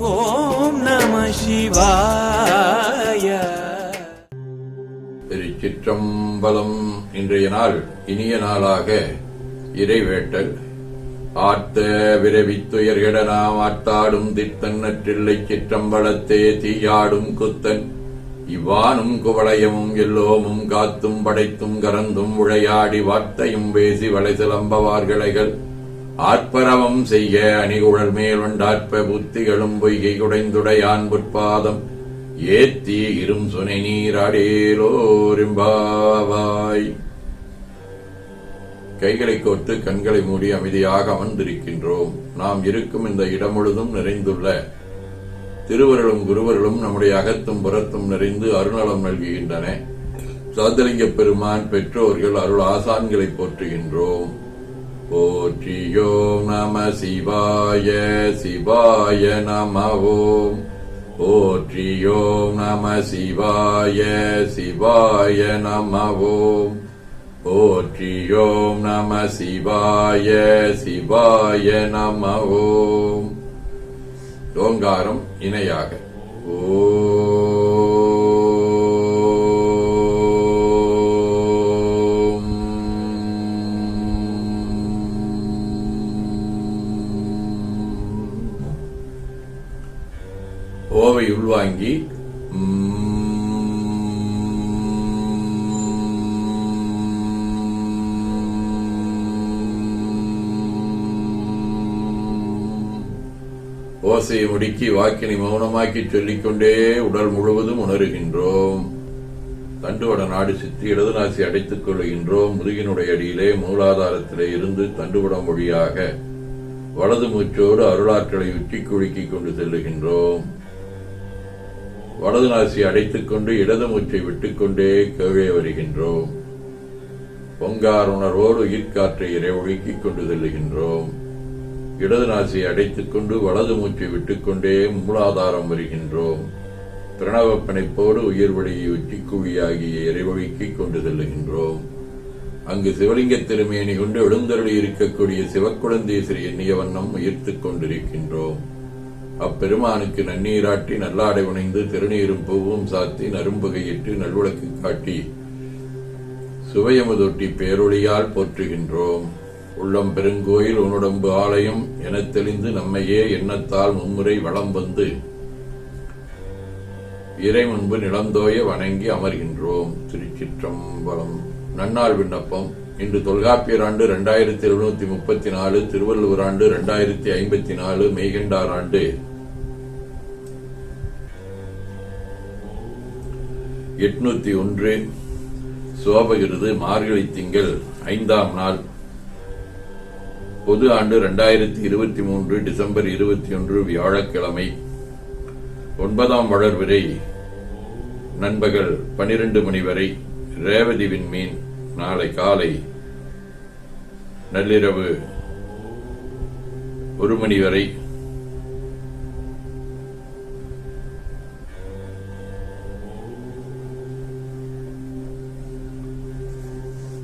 ஓம் நம சிவாய. திருச்சிற்றம்பலம் இன்றைய நாள் இனிய நாளாக இறைவேட்டல். ஆர்த்த விரவித்துயர்கட நாம் ஆர்த்தாடும் தித்தன் சிற்றம்பலத்தே தீயாடும் குத்தன். இவ்வானும் குவளையமும் எல்லோமும் காத்தும் படைத்தும் கறந்தும் உழையாடி வார்த்தையும் பேசி வளை சிலம்பவார்களைகள் ஆற்பரவம் செய்ய அணிகுழல் மேல் வண்டாற்ப புத்திகளும் பொய்கை குடைந்துடையான் புற்பாதம் ஏத்தி இரும் சுனை நீராடேலோரிம்பாவாய் கைகளை கோர்த்து கண்களை மூடி அமைதியாக அமர்ந்திருக்கின்றோம். நாம் இருக்கும் இந்த இடம் முழுதும் நிறைந்துள்ள திருவருளும் குருவர்களும் நம்முடைய அகத்தும் புறத்தும் நிறைந்து அருணலம் நல்குகின்றன. சாதலிங்க பெருமான் பெற்றோர்கள் அருள் ஆசான்களை போற்றுகின்றோம். ஓம் நம சிவாய சிவாய நம ஓம் ஓம் நம சிவாய சிவாய நம ஓம் ஓம் நம சிவாய சிவாய நம ஓம் ஓங்காரம் இணையாக. ஓ ஓசையை முடுக்கி வாக்கினை மௌனமாக்கி சொல்லிக்கொண்டே உடல் முழுவதும் உணர்கின்றோம். தண்டுவட நாடு சித்தி இடதுநாசி அடைத்துக் கொள்கின்றோம் முதுகினுடைய அடியிலே மூலாதாரத்திலே இருந்து தண்டுவடம் மொழியாக வலது மூச்சோடு அருளாற்றலை உச்சி குழுக்கிக் கொண்டு செல்லுகின்றோம். வலது நாசி அடைத்துக் கொண்டு இடது மூச்சை விட்டுக்கொண்டே கீழே வருகின்றோம். பொங்கார் உணர்வோடு உயிர்காற்றை இறைவொழுக்கிக் கொண்டு செல்லுகின்றோம். இடது நாசியை அடைத்துக் கொண்டு வலது மூச்சை விட்டுக்கொண்டே மூலாதாரம் வருகின்றோம். பிரணவ பிணைப்போடு உயிர் வழியை உச்சிக்குழியாகிய இறைவழிக்கு கொண்டு செல்லுகின்றோம். அங்கு சிவலிங்க திருமேனி கொண்டு எழுந்தருளி இருக்கக்கூடிய சிவக்குழந்தேஸ்வரி எண்ணிய வண்ணம் உயிர்த்துக் கொண்டிருக்கின்றோம். அப்பெருமானுக்கு நன்னீராட்டி நல்லாடை உணைந்து திருநீரும் பூவும் சாத்தி நரும்புகையிட்டு நல்விளக்கு காட்டி சுவையமுதொட்டி பேரொழியால் போற்றுகின்றோம். உள்ளம் பெருங்கோயில் உன்னுடம்பு ஆலயம் என தெளிந்து நம்மையே எண்ணத்தால் மும்முறை வளம் வந்து இறை முன்பு நிலந்தோய வணங்கி அமர்கின்றோம். திருச்சிற்றம்பலம். நன்னாள் விண்ணப்பம். இன்று தொல்காப்பியர் ஆண்டு இரண்டாயிரத்தி எழுநூத்தி முப்பத்தி நாலு திருவள்ளுவர் ஆண்டு இரண்டாயிரத்தி ஐம்பத்தி நாலு மெய்கண்டார் ஆண்டு. எட்நூத்தி ஒன்று சோபகிருது மார்கழி திங்கள் ஐந்தாம் நாள். பொது ஆண்டு இரண்டாயிரத்தி இருபத்தி மூன்று டிசம்பர் இருபத்தி ஒன்று வியாழக்கிழமை. ஒன்பதாம் வளர்விரை நண்பகல் பனிரெண்டு மணி வரை ரேவதி விண்மீன் நாளை காலை நள்ளிரவு ஒரு மணி வரை.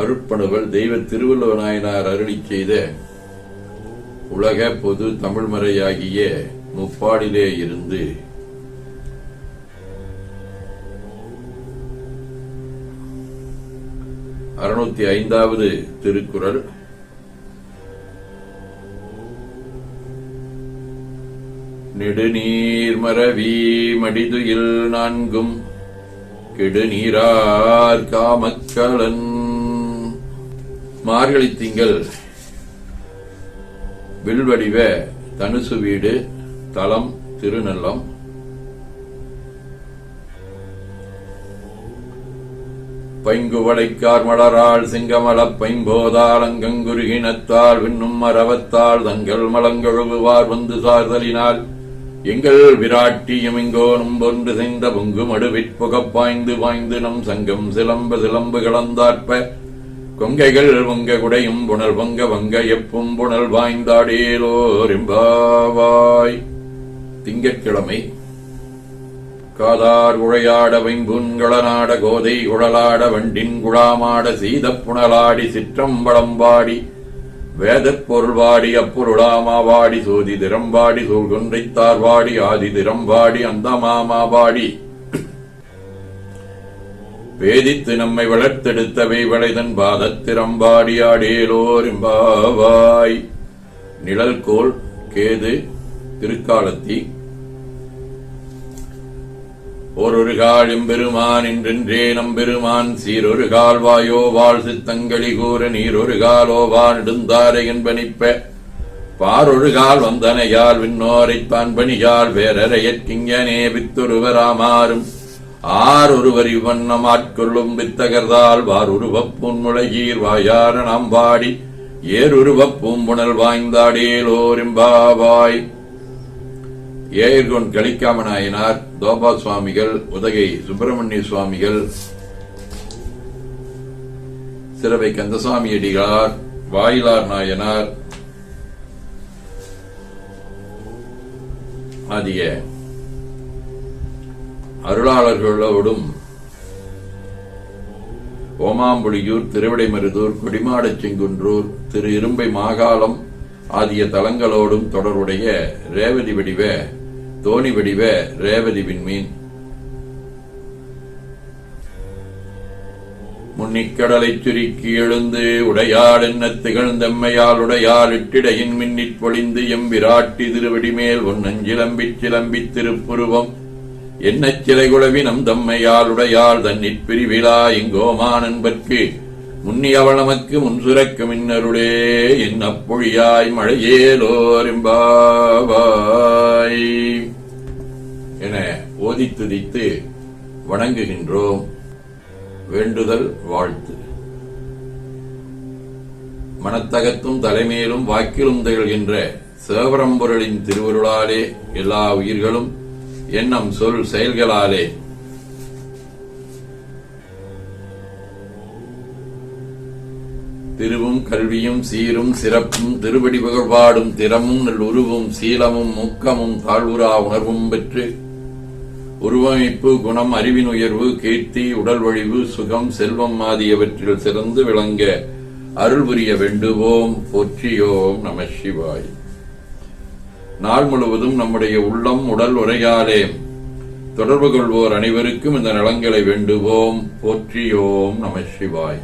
அருட்பணுகள் தெய்வ திருவள்ளுவ நாயனார் அருளி செய்த உலக பொது தமிழ்மறையாகிய முப்பாடிலே இருந்து அறுநூத்தி ஐந்தாவது திருக்குறள். நெடுநீர் மரவி மடிதுயில் நான்கும் கெடுநீரார் காமக்கலன். மார்கழி திங்கள் வில்வடிவ தனுசு வீடு தலம் திருநல்லம். பைங்குவடைக்கார் மலரால் சிங்கமலப் பைம்போதால் அங்கங்குருகினத்தால் விண்ணும் மரவத்தால் தங்கள் மலங்கொழுகுவார் வந்து சார்தலினால். எங்கள் விராட்டியும் இங்கோனும் ஒன்று செய்த பொங்கு மடுவிற் புகப்பாய்ந்து பாய்ந்து நம் சங்கம் சிலம்ப சிலம்பு கலந்தாற்ப கொங்கைகள் வங்க குடையும் புனல் வங்க வங்க எப்பும் புனல் வாய்ந்தாடேலோரிம்பாவாய் திங்கட்கிழமை. காதார் உழையாட வைம்புண்களநாட கோதை உழலாட வண்டின் குழாமாட சீதப் புனலாடி சிற்றம்பளம்பாடி வேதப் பொருள்வாடி அப்பொருளாமாவாடி சோதி திறம்பாடி சூழ்கொன்றைத்தார்வாடி ஆதி திறம்பாடி அந்த மாமாவாடி வேதித்து நம்மை வளர்த்தெடுத்தவை வளைதன் பாதத்திறம்பாடி நிழல் எம்பாவாய். நிழல்கோல் கேது திருக்காலத்தி. ஓரொரு கால் எம்பெருமான் என்றென்றே நம்பெருமான் சீரொரு கால் வாயோ வாழ் சித்தங்களி கூற நீரொரு காலோவா நெடுந்தாரை என்பனிப்ப. பாரொரு கால் வந்தனையால் விண்ணோரைத் தான் பணியால் வேறரையற்கிங்கனே வித்தொருவராமாறும். ஆரொருவர் இவ்வண்ணம் ஆட்கொள்ளும் வித்தகர்தால் வாருருவப் புன்முளையீர் வாயார நாம் பாடி ஏருருவப் பூம்புணல் வாய்ந்தாடேலோரிம்பாவாய் ஏயர்கொன் கலிக்காமநாயனார் தோபா சுவாமிகள் உதகை சுப்பிரமணிய சுவாமிகள் சிறவை கந்தசாமி அடிகளார் வாயிலார் நாயனார் ஆகிய அருளாளர்களோடும். ஓமாம்புலியூர் திருவிடைமருதூர் கொடிமாடச்செங்குன்றூர் திரு இரும்பை மாகாளம் ஆகிய தலங்களோடும் தொடர்புடைய ரேவதி வடிவ தோணி வடிவ ரேவதி விண்மீன். முன்னிக்கடலைச் சுருக்கி எழுந்து உடையாள் என்ன திகழ்ந்தெம்மையால் உடையாள் இட்டிடையின் மின்னிற் பொழிந்து எம் விராட்டி திருவடிமேல் ஒன்னஞ்சிலம்பிச் சிலம்பித் திருப்புருவம். என்ன சிலை குழவி நம் தம்மையால் உடையாள் தன்னிற் பிரிவிழா இங்கோமா நண்பர்க்கு முன்னி அவள் முன் சுரக்கு மின்னருளே என் அப்பொழியாய் மழையேலோரிம்பாவாய் என ஓதி துதித்து வணங்குகின்றோம். வேண்டுதல் வாழ்த்து. மனத்தகத்தும் தலைமையிலும் வாக்கிலும் திகழ்கின்ற சேவரம்பொருளின் திருவருளாலே எல்லா உயிர்களும் எண்ணம் சொல் செயல்களாலே. திருவும் கல்வியும் சீரும் சிறப்பும் திருவடி புகழ்பாடும் திறமும் நல்லுருவும் சீலமும் முக்கமும் தாழ்வுரா உணர்வும் பெற்று உருவமைப்பு குணம் அறிவின் உயர்வு கீர்த்தி உடல் வழிவு சுகம் செல்வம் ஆகியவற்றில் சிறந்து விளங்க அருள் புரிய வேண்டுவோம். போற்றியோம் நம சிவாய். நாள் முழுவதும் நம்முடைய உள்ளம் உடல் உரையாலே தொடர்பு கொள்வோர் அனைவருக்கும் இந்த நலங்களை வேண்டுவோம். போற்றியோம் நம சிவாய்.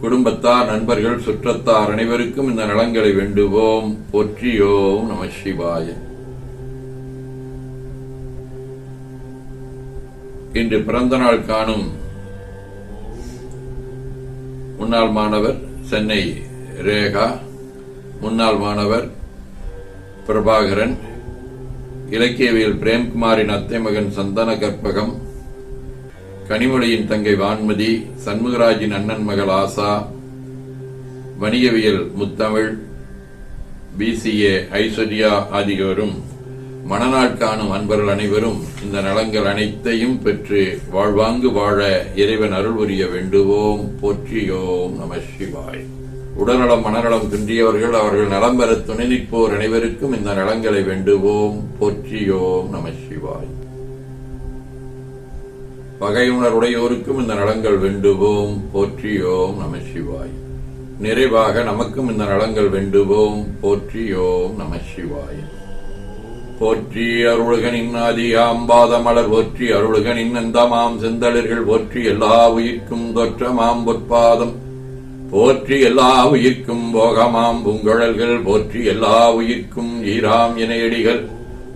குடும்பத்தார் நண்பர்கள் சுற்றத்தார் அனைவருக்கும் இந்த நலங்களை வேண்டுவோம். போற்றியோம் நம சிவாய். இன்று பிறந்த நாள் காணும் முன்னாள் மாணவர் சென்னை ரேகா முன்னாள் மாணவர் பிரபாகரன் இலக்கியவியல் பிரேம்குமாரின் அத்தை மகன் சந்தன கற்பகம் கனிமொழியின் தங்கை வான்மதி சண்முகராஜின் அண்ணன் மகள் ஆசா வணிகவியல் முத்தமிழ் பிசிஏ ஐஸ்வர்யா ஆகியோரும் மணநாள் காணும் அன்பர்கள் அனைவரும் இந்த நலங்கள் அனைத்தையும் பெற்று வாழ்வாங்கு வாழ இறைவன் அருள் புரிய வேண்டுவோம். போற்றியோம் நம சிவாய். உடல்நலம் மனநலம் குன்றியவர்கள் அவர்கள் நலம் பெற துணை நிற்போர் அனைவருக்கும் இந்த நலங்களை வேண்டுவோம். போற்றியோம் நம சிவாய். பகையுணருடையோருக்கும் இந்த நலங்கள் வேண்டுவோம். போற்றியோம் நம சிவாய். நிறைவாக நமக்கும் இந்த நலங்கள் வேண்டுவோம். போற்றியோம் நம சிவாய். போற்றி அருள்கனின் அதிகாம் மலர் போற்றி அருள்கனின் நந்தமாம் செந்தளர்கள் போற்றி எல்லா உயிர்க்கும் தொற்றமாம் பொற்பாதம். போற்றி எல்லா உயிர்க்கும் போகமாம் பூங்குழல்கள் போற்றி எல்லா உயிர்க்கும் ஈராம் இணையடிகள்.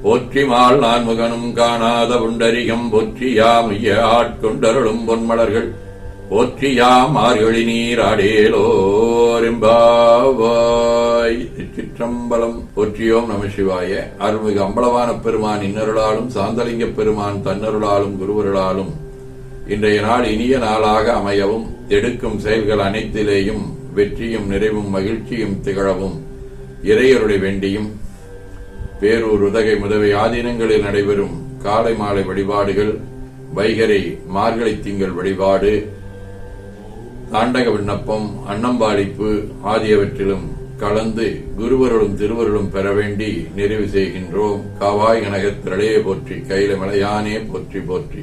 போற்றி மால் நான் முகனும் காணாத புண்டரிகம் போற்றி யாம் ஐய ஆட்கொண்டருளும் பொன்மலர்கள். போற்றி யாம் ஆர்கழி நீர் ஆடேலோரெம்பாவாய். திருச்சிற்றம்பலம் போற்றியோம் நம சிவாய. அருள்மிகு அம்பலவான பெருமான் இன்னருளாலும் சாந்தலிங்க பெருமான் தன்னருளாலும் குருவருளாலும். இன்றைய நாள் இனிய நாளாக அமையவும் எடுக்கும் செயல்கள் அனைத்திலேயும் வெற்றியும் நிறைவும் மகிழ்ச்சியும் திகழவும். இறையருடைய வேண்டியும் பேரூர் உதகை முதவை ஆதீனங்களில் நடைபெறும் காலை மாலை வழிபாடுகள் வைகரை மார்கழி திங்கள் வழிபாடு தாண்டக விண்ணப்பம் அன்னம்பாளிப்பு ஆகியவற்றிலும் கலந்து குருவருளும் திருவருளும் பெற வேண்டி நிறைவு செய்கின்றோம். காவாய் கனகத்திரளே போற்றி கையில மலையானே போற்றி போற்றி.